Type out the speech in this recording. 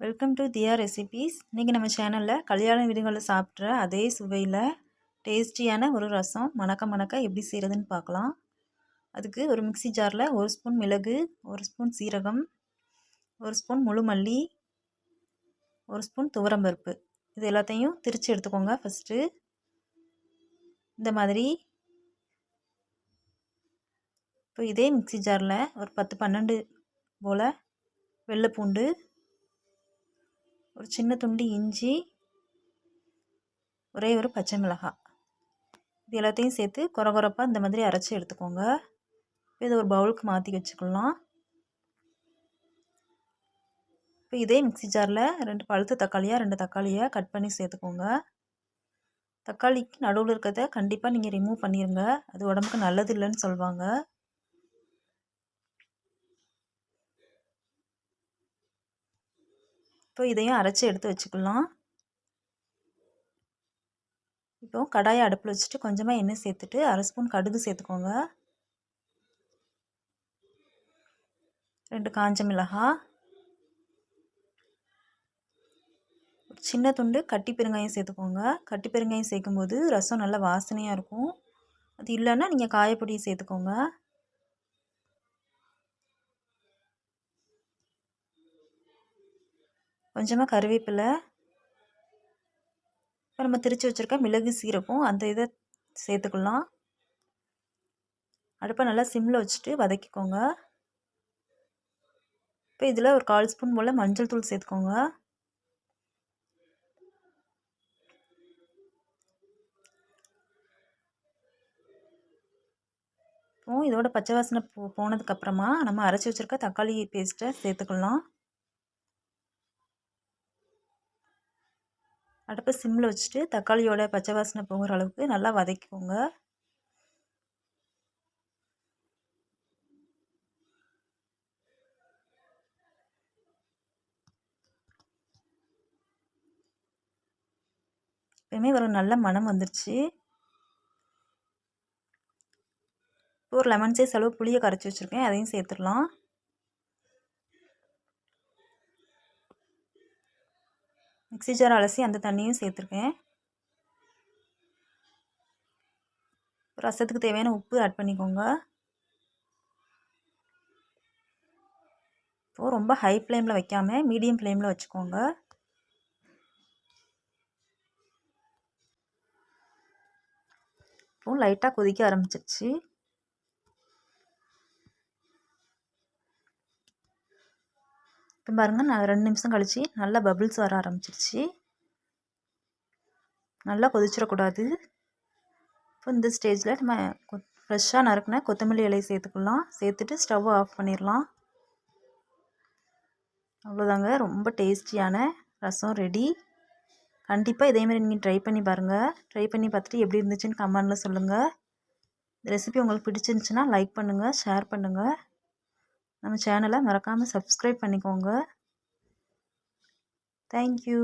Welcome to Diya recipes இன்றைக்கி நம்ம சேனலில் கல்யாண வீடுகளில் சாப்பிட்ற அதே சுவையில் டேஸ்டியான ஒரு ரசம். மணக்க மணக்க எப்படி செய்கிறதுன்னு பார்க்கலாம். அதுக்கு ஒரு மிக்சி ஜாரில் ஒரு ஸ்பூன் மிளகு ஒரு ஸ்பூன் சீரகம் ஒரு ஸ்பூன் முழு மல்லி ஒரு ஸ்பூன் துவரம்பருப்பு இது எல்லாத்தையும் திரித்து எடுத்துக்கோங்க ஃபஸ்ட்டு இந்த மாதிரி இப்போ இதே மிக்சி ஜாரில் ஒரு பத்து பன்னெண்டு போல் வெள்ளைப்பூண்டு ஒரு சின்ன துண்டு இஞ்சி ஒரே ஒரு பச்சை மிளகாய் இது எல்லாத்தையும் சேர்த்து குறகுறப்பாக இந்த மாதிரி அரைச்சி எடுத்துக்கோங்க. இதை ஒரு பவுலுக்கு மாற்றி வச்சுக்கலாம். இப்போ இதே மிக்சி ஜாரில் ரெண்டு பழுத்த தக்காளியாக ரெண்டு தக்காளியை கட் பண்ணி சேர்த்துக்கோங்க. தக்காளிக்கு நடுவில் இருக்கிறத கண்டிப்பாக நீங்கள் ரிமூவ் பண்ணிடுங்க அது உடம்புக்கு நல்லது இல்லைன்னு சொல்லுவாங்க இப்போ இதையும் அரைச்சி எடுத்து வச்சுக்கலாம். இப்போ கடாயை அடுப்பில் வச்சுட்டு கொஞ்சமாக எண்ணெய் சேர்த்துட்டு அரை ஸ்பூன் கடுகு சேர்த்துக்கோங்க. ரெண்டு காஞ்ச மிளகாய் சின்ன துண்டு கட்டி பெருங்காயம் சேர்த்துக்கோங்க. கட்டி பெருங்காயம் சேர்க்கும்போது ரசம் நல்லா வாசனையாக இருக்கும். அது இல்லைன்னா நீங்கள் காயப்பொடியை சேர்த்துக்கோங்க. கொஞ்சமாக கருவேப்பிலை. இப்போ நம்ம திரித்து வச்சுருக்க மிளகு சீரகம் அந்த இதை சேர்த்துக்கலாம். அடுப்பை நல்லா சிம்மில் வச்சுட்டு வதக்கிக்கோங்க. இப்போ இதில் ஒரு கால் ஸ்பூன் போல் மஞ்சள் தூள் சேர்த்துக்கோங்க. இப்போ இதோட பச்சை வாசனை போ போனதுக்கப்புறமா நம்ம அரைச்சி வச்சுருக்க தக்காளி பேஸ்ட்டை சேர்த்துக்கலாம். அடுப்பை சிம்மில் வச்சுட்டு தக்காளியோட பச்சை வாசனை போகிற அளவுக்கு நல்லா வதக்கிக்கோங்க. எப்பயுமே ஒரு நல்ல மனம் வந்துருச்சு. ஒரு லெமன் சைஸ் அளவு புளியை கரைச்சி வச்சுருக்கேன். அதையும் சேர்த்துடலாம். மிக்சி ஜார் அலசி அந்த தண்ணியும் சேர்த்துருக்கேன். ரசத்துக்கு தேவையான உப்பு ஆட் பண்ணிக்கோங்க. இப்போது ரொம்ப ஹை ஃப்ளேமில் வைக்காமல் மீடியம் ஃப்ளேமில் வச்சுக்கோங்க. இப்போது லைட்டாக கொதிக்க ஆரம்பிச்சிருச்சு. இப்போ பாருங்கள் நான் ரெண்டு நிமிஷம் கழித்து நல்லா பபிள்ஸ் வர ஆரம்பிச்சிருச்சு. நல்லா கொதிச்சிடக்கூடாது. இப்போ இந்த ஸ்டேஜில் நம்ம ஃப்ரெஷ்ஷாக நறுக்கின கொத்தமல்லி இலையை சேர்த்துக்கலாம். சேர்த்துட்டு ஸ்டவ் ஆஃப் பண்ணிடலாம். அவ்வளோதாங்க. ரொம்ப டேஸ்டியான ரசம் ரெடி கண்டிப்பாக இதேமாதிரி நீங்கள் ட்ரை பண்ணி பாருங்கள் ட்ரை பண்ணி பார்த்துட்டு எப்படி இருந்துச்சுன்னு கமெண்டில் சொல்லுங்கள் இந்த ரெசிபி உங்களுக்கு பிடிச்சிருந்துச்சின்னா லைக் பண்ணுங்கள் ஷேர் பண்ணுங்கள் நம்ம சேனலை மறக்காமல் சப்ஸ்கிரைப் பண்ணிக்கோங்க. தேங்க்யூ